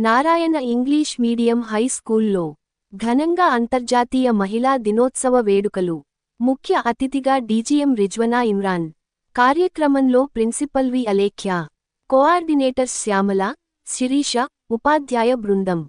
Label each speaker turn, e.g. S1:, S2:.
S1: Narayana English medium high స్కూల్లో ఘనంగా అంతర్జాతీయ మహిళా దినోత్సవ వేడుకలు. ముఖ్య అతిథిగా డీజీఎం రిజ్వనా ఇమ్రాన్. కార్యక్రమంలో principal V Alekhya. Coordinator Shyamala Sirisha ఉపాధ్యాయ బృందం.